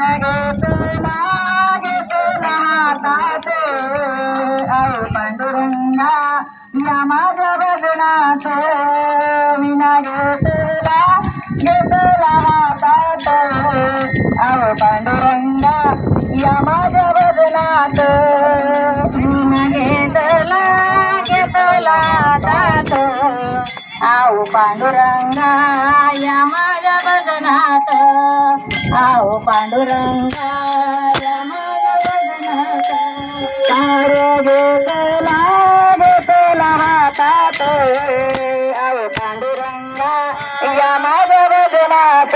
घेतला घेतला हातात आव पांडुरंगा या माझ्या भजनात विना घेतला घेतला हातात पांडुरंगा या माझ्या भजनात विना घेतला घेतला पांडुरंगा या माझ्या भजनात. आओ पांडुरंगा अरे भेटला भेटला हातात. आओ पांडुरंगा या माझ्या वजनात